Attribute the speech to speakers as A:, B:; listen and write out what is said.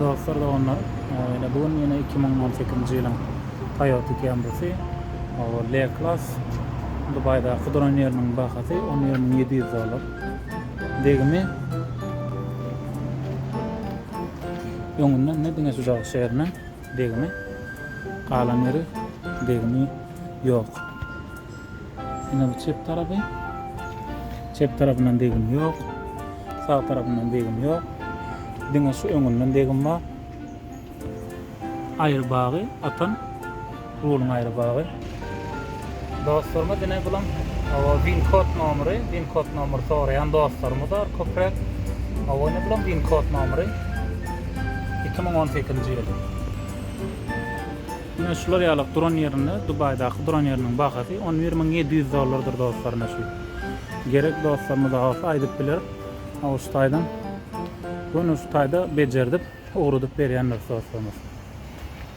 A: Dostlar da onlar. Ee, bugün yine 2018 yılın Toyota Camry'si. L-Class. Dubai'da Kudron yerinin bahası 10.700 dolar. Degimi Yonundan ne dine sucak şehrinden degimi kalan yeri degimi yok. Yine bu çep tarafı çep tarafından degim yok. Sağ tarafından degim yok. Şu öngünden degim. Ayrı bağı atan rulun ayrı bağı. Dostlarıma dine bulan o win kod nomeri, win kod nomeri sorayan dostlarımız var köprek. O ne bulan win kod nomeri 2018 yıl. Yine şular yalık duran yerinde, Dubai'daki duran yerinin bakası 11.700 dolardır dostlarına şu. Gerek dostlarımız da olsa aydıp bilir. Bunu tayda becerdip, uğrudup beriyenler dostlarımız.